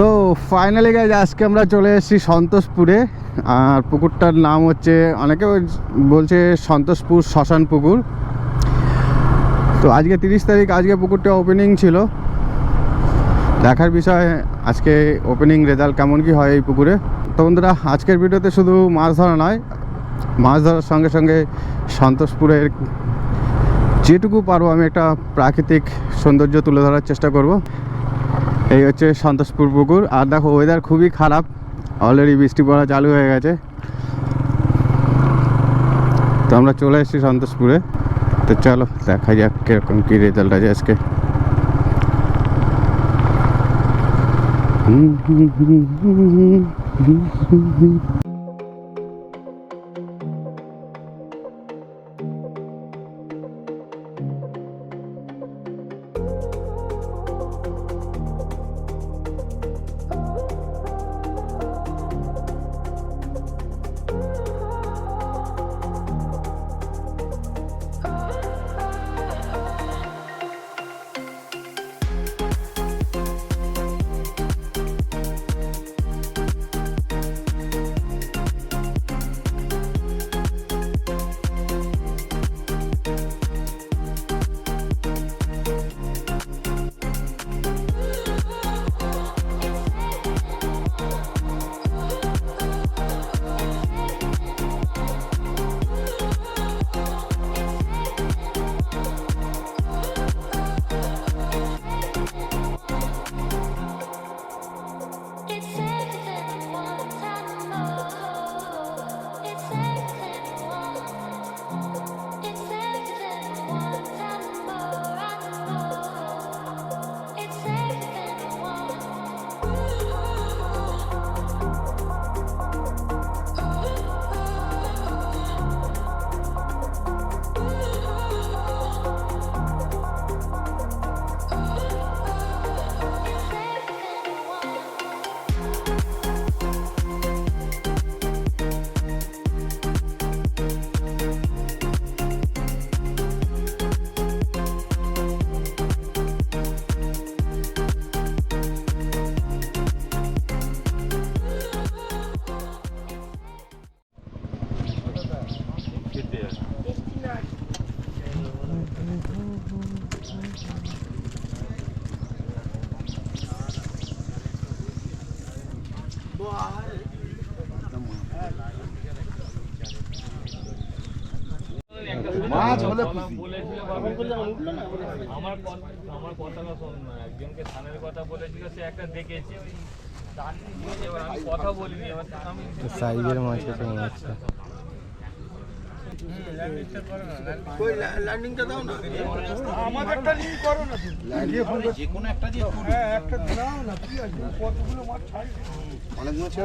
So finally guys আজকে আমরা চলে এসেছি সন্তোষপুরে। আর পুকুরটার নাম হচ্ছে, অনেকে বলছে সন্তোষপুর শ্মশান পুকুর। তো আজকে তিরিশ তারিখ, আজকে পুকুরটা ওপেনিং ছিল। দেখার বিষয়, আজকে ওপেনিং রেজাল্ট কেমন কি হয় এই পুকুরে। তো বন্ধুরা, আজকের ভিডিওতে শুধু মাছ ধরা নয়, মাছ ধরার সঙ্গে সঙ্গে সন্তোষপুরের যেটুকু পারব, আমি একটা প্রাকৃতিক সৌন্দর্য তুলে ধরার চেষ্টা করব। এই হচ্ছে সন্তোষপুর পুকুর। আর দেখো ওয়েদার খুবই খারাপ। অলরেডি বৃষ্টি পড়া চালু হয়ে গেছে। তো আমরা চলে এসেছি সন্তোষপুরে। তো চলো, দেখা যাক কীরকম কী রেজাল্ট আছে আজকে। It's মাছ হলে খুশি। আমার কথা আমার কথাটা শোন না একজনকে ধানের কথা বলেছিল সে একটা দেখেছি। নিয়ে আছে? মনে হচ্ছে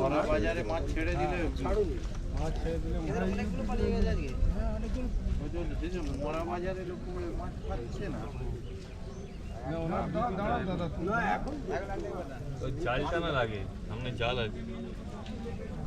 অনেক মাছ ছেড়ে দেবে ওই জাল টানা লাগে সামনে জাল আছে।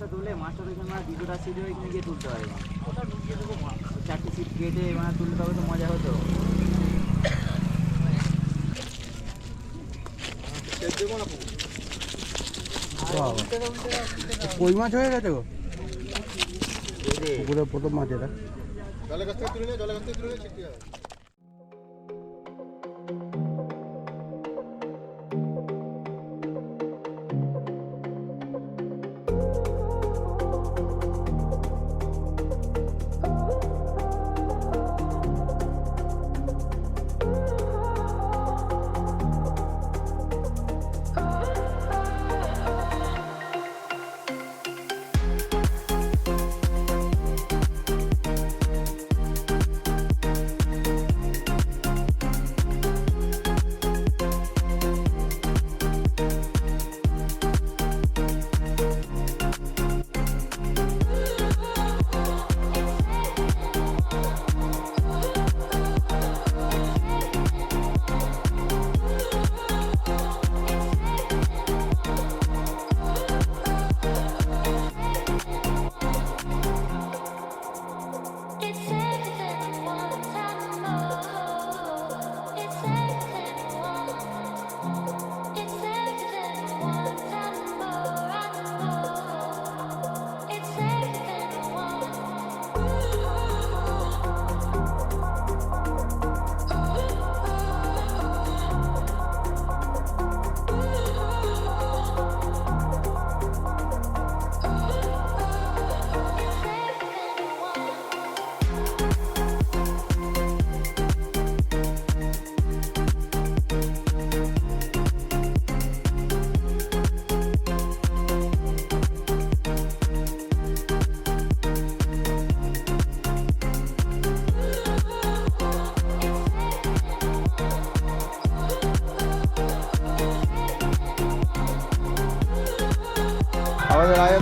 মাছটা তুললে মাছটা তো এখানে মানে দুটোটা সিটে এখানে গিয়ে তুলতে হবে চারটে সিট কেটে মানে তুললে তবে তো মজা হতো। কই মাছ হয়ে গেছে গো? পুকুরের প্রথম মাছ এটা। জলের কাছ থেকে তুলে নিয়ে জলের কাছ থেকে তুলে নিয়ে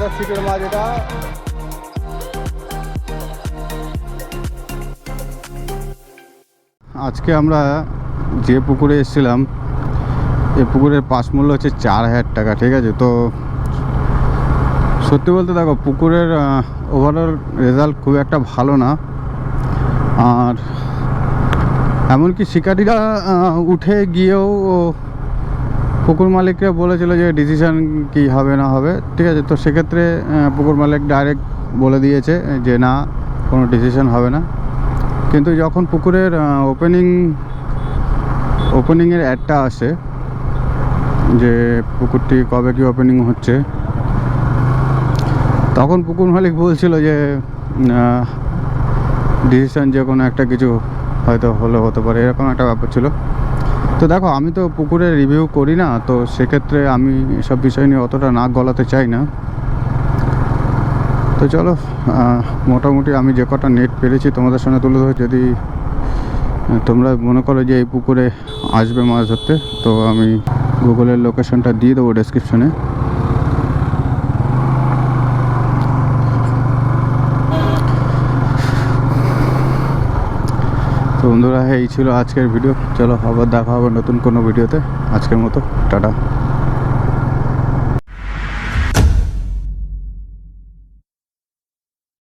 রাজাদার সিটের মাছ আজকে আমরা যে পুকুরে এসেছিলাম এই পুকুরের পাশ মূল্য হচ্ছে চার হাজার টাকা, ঠিক আছে? তো সত্যি বলতে দেখো, পুকুরের ওভারঅল রেজাল্ট খুব একটা ভালো না। আর এমনকি শিকারীরা উঠে গিয়েও পুকুর মালিকরা বলেছিল যে ডিসিশন কি হবে না হবে, ঠিক আছে? তো সেক্ষেত্রে পুকুর মালিক ডাইরেক্ট বলে দিয়েছে যে না, কোনো ডিসিশন হবে না। কিন্তু যখন পুকুরের ওপেনিং ওপেনিংয়ের অ্যাডটা আসে, যে পুকুরটি কবে কি ওপেনিং হচ্ছে, তখন পুকুর মালিক বলছিল যে ডিসিশন যে কোনো একটা কিছু হয়তো হলো, হতে পারে, এরকম একটা ব্যাপার ছিল। তো দেখো, আমি তো পুকুরে রিভিউ করি না, তো সেক্ষেত্রে আমি এসব বিষয় নিয়ে অতটা নাক গলাতে চাই না। তো চলো মোটামুটি আমি যে কটা নেট পেরেছি তোমাদের সঙ্গে তুলে ধরো যদি তোমরা মনে করো যে এই পুকুরে আসবে মাছ ধরতে, তো আমি গুগলের লোকেশনটা দিয়ে দেবো ডেসক্রিপশনে তো বন্ধুরা, এই ছিল আজকের ভিডিও চলো আবার দেখা হবে নতুন কোনো ভিডিওতে আজকের মতো, টাটা।